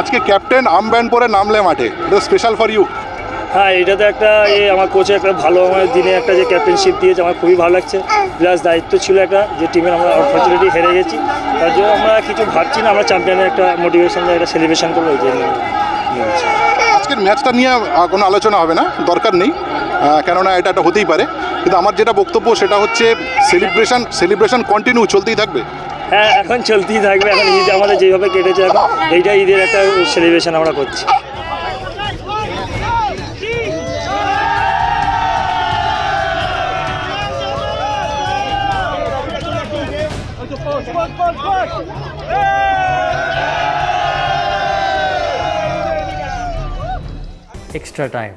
আজকে ক্যাপ্টেন আম পরে নামলে মাঠে। এটা স্পেশাল ফর ইউ হ্যাঁ এটা তো একটা এ আমার কোচে একটা ভালো আমার দিনে একটা যে ক্যাপ্টেনশিপ দিয়েছে আমার খুবই ভালো লাগছে। প্লাস দায়িত্ব ছিল একটা যে টিমের আমরা অপরচুনিটি হেরে গেছি। তার জন্য আমরা কিছু ভাবছি না আমরা চ্যাম্পিয়নের একটা মোটিভেশন একটা সেলিব্রেশন করব জন্য আজকের ম্যাচটা নিয়ে কোনো আলোচনা হবে না দরকার নেই। কেননা এটা একটা হতেই পারে। কিন্তু আমার যেটা বক্তব্য সেটা হচ্ছে সেলিব্রেশন সেলিব্রেশন কন্টিনিউ চলতেই থাকবে। হ্যাঁ এখন চলতেই থাকবে, এখন ঈদ আমাদের যেভাবে কেটেছে এখন এইটা ঈদের একটা সেলিব্রেশন আমরা করছি extra time.